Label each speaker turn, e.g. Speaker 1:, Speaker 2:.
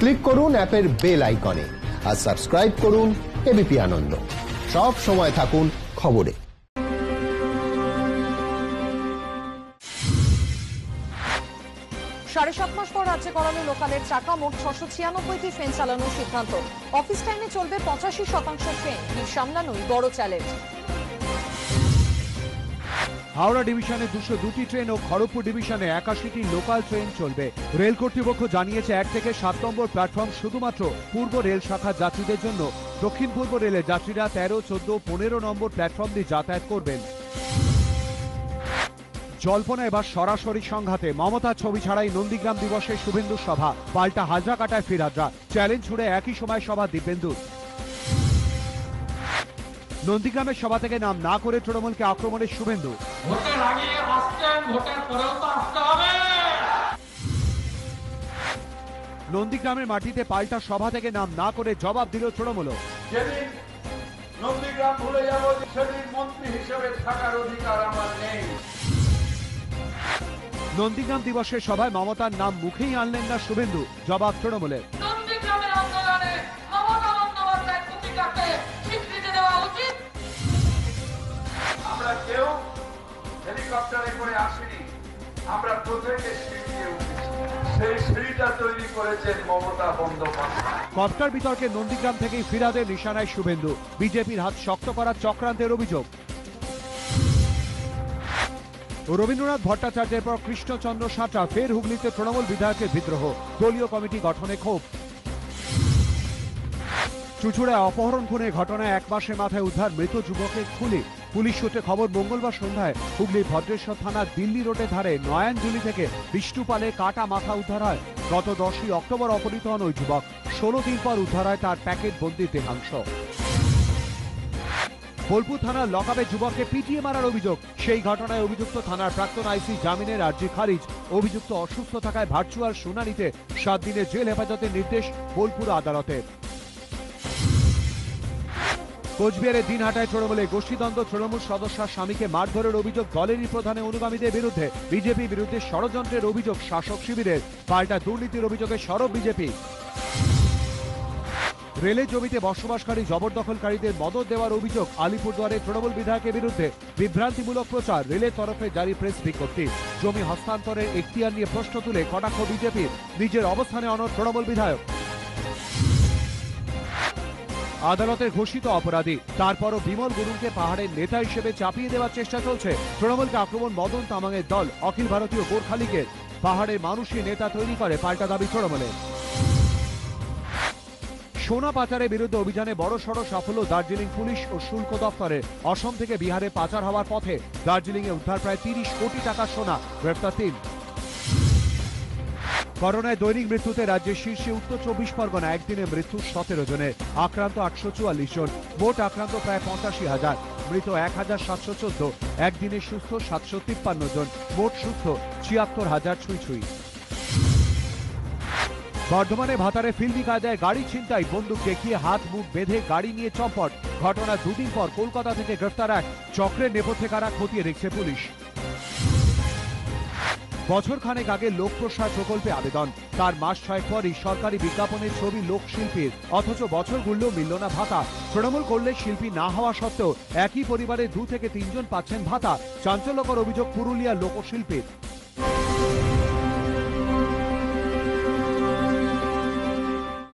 Speaker 1: Click করুন অ্যাপের bell আইকনে আর সাবস্ক্রাইব করুন এবিপি আনন্দ। সব সময় থাকুন খবরে।
Speaker 2: সাড়ে সাত মাস পর রাজ্যে করালো লোকালের চাকা মোট ছশো ছিয়ানব্বইটি ট্রেন চালানোর সিদ্ধান্ত। অফিস টাইমে চলবে পঁচাশি শতাংশ ট্রেন সামলানোই বড় চ্যালেঞ্জ।
Speaker 3: হাওড়া ডিভিশনে দুশো দুটি ট্রেন ও খড়গপুর ডিভিশনে একাশিটি লোকাল ট্রেন চলবে। রেল কর্তৃপক্ষ জানিয়েছে, এক থেকে সাত নম্বর প্ল্যাটফর্ম শুধুমাত্র পূর্ব রেল শাখার যাত্রীদের জন্য। দক্ষিণ পূর্ব রেলের যাত্রীরা তেরো, চোদ্দ, পনেরো নম্বর প্ল্যাটফর্ম দিয়ে যাতায়াত করবেন। জল্পনা, এবার সরাসরি সংঘাতে। মমতা ছবি ছাড়াই নন্দীগ্রাম দিবসে শুভেন্দু সভা। পাল্টা হাজরা কাটায় ফিরাজরা চ্যালেঞ্জ ছুড়ে একই সময় সভা দিব্যেন্দুর। নন্দীগ্রামের সভা থেকে নাম না করে তৃণমূলকে আক্রমণের শুভেন্দু।
Speaker 4: ভোটের আগে আসছেন ভোটের পরেও তো আসতে হবে।
Speaker 3: নন্দীগ্রামের মাটিতে পাল্টা সভা থেকে নাম না করে জবাব দিল তৃণমূল।
Speaker 4: যেদিন নন্দীগ্রাম ভুলে যাব সেদিন মন্ত্রী হিসেবে থাকার অধিকার আমার নেই।
Speaker 3: নন্দীগ্রাম দিবসের সভায় মমতার নাম মুখেই আনলেন না শুভেন্দু জবাব তৃণমূলের।
Speaker 4: আমরা কেউ হেলিকপ্টারে করে আসিনি, আমরা প্রত্যেকে উঠেছি।
Speaker 3: কপ্টার বিতর্কে নন্দীগ্রাম থেকেই ফিরাদের নিশানায় শুভেন্দু। বিজেপির হাত শক্ত করার চক্রান্তের অভিযোগ। রবীন্দ্রনাথ ভট্টাচার্যের পর কৃষ্ণচন্দ্র সাঁতরা ফের হুগলিতে তৃণমূল বিধায়কের বিদ্রোহ। দলীয় কমিটি গঠনে ক্ষোভ। চুচুড়ায় অপহরণ খুনে ঘটনায় এক মাসের মাথায় উদ্ধার মৃত যুবকের খুলি। পুলিশ সূত্রে খবর, মঙ্গলবার সন্ধ্যায় হুগলির ভদ্রেশ্বর থানার দিল্লি রোডের ধারে নয়ানজুলি থেকে বিষ্ণুপালে কাটা মাথা উদ্ধার হয়। গত দশই অক্টোবর অপহৃত হন ওই যুবক। ষোলো দিন পর উদ্ধার হয় তার প্যাকেট বন্দি দেহাংশ। বোলপুর থানার লকাবে যুবককে পিটিয়ে মারার অভিযোগ। সেই ঘটনায় অভিযুক্ত থানার প্রাক্তন আইসি জামিনের আর্জি খারিজ। অভিযুক্ত অসুস্থ থাকায় ভার্চুয়াল শুনানিতে সাত দিনের জেল হেফাজতের নির্দেশ বোলপুর আদালতের। কোচবিহারের দিনহাটায় তৃণমূলে গোষ্ঠীদ্বন্দ্ব, তৃণমূল সদস্যার স্বামীকে মারধরের অভিযোগ দলেরই প্রধানের অনুগামীদের বিরুদ্ধে। বিজেপি বিরুদ্ধে ষড়যন্ত্রের অভিযোগ শাসক শিবিরের। পাল্টা দুর্নীতির অভিযোগে সরব বিজেপি। রেলের জমিতে বসবাসকারী জবরদখলকারীদের মদত দেওয়ার অভিযোগ আলিপুরদুয়ারে তৃণমূল বিধায়কের বিরুদ্ধে। বিভ্রান্তিমূলক প্রচার, রেলের তরফে জারি প্রেস বিজ্ঞপ্তি। জমি হস্তান্তরের এখতিয়ার নিয়ে প্রশ্ন তুলে কটাক্ষ বিজেপির। নিজের অবস্থানে অনর তৃণমূল বিধায়ক। আদালতের ঘোষিত অপরাধী। তারপরও বিমল গুরুংকে পাহাড়ের নেতা হিসেবে চাপিয়ে দেওয়ার চেষ্টা চলছে। তৃণমূলকে আক্রমণ মদন তামাংয়ের দল, অখিল ভারতীয় গোর্খা লীগের পাহাড়ের মানুষই নেতা তৈরি করে, পাল্টা দাবি তৃণমূলের। সোনা পাচারের বিরুদ্ধে অভিযানে বড় সড় সাফল্য দার্জিলিং পুলিশ ও শুল্ক দপ্তরের অসম থেকে বিহারে পাচার হওয়ার পথে দার্জিলিং এ উদ্ধার প্রায় তিরিশ কোটি টাকা সোনা, গ্রেপ্তার তিন। করোনায় দৈনিক মৃত্যুতে রাজ্যের শীর্ষে উত্তর চব্বিশ পরগনা, একদিনে মৃত্যু সতেরো জনের, আক্রান্ত আটশো চুয়াল্লিশ জন, মোট আক্রান্ত প্রায় পঁচাশি হাজার। মৃত এক হাজার সাতশো চোদ্দ, একদিনে সুস্থ সাতশো তিপ্পান্ন জন, মোট সুস্থ ছিয়াত্তর হাজার ছুঁই ছুঁই। বর্ধমানে ভাতারে ফিল্মি কায়দায় গাড়ি ছিনতাই, বন্দুক দেখিয়ে হাত মুখ বেঁধে গাড়ি নিয়ে চম্পট। ঘটনা দুদিন পর কলকাতা থেকে গ্রেফতার এক, চক্রের নেপথ্যে কারা খতিয়ে দেখছে পুলিশ। বছর খানেক আগে লোক লোকপ্রসার প্রকল্পে আবেদন। তার মাস ছয়েক পরই সরকারি বিজ্ঞাপনের ছবি লোকশিল্পীর। অথচ বছর ঘুরলেও মিলল না ভাতা। তৃণমূল করলে শিল্পী না হওয়া সত্ত্বেও একই পরিবারে দু থেকে তিনজন পাচ্ছেন ভাতা। চাঞ্চল্যকর অভিযোগ পুরুলিয়া লোকশিল্পীর।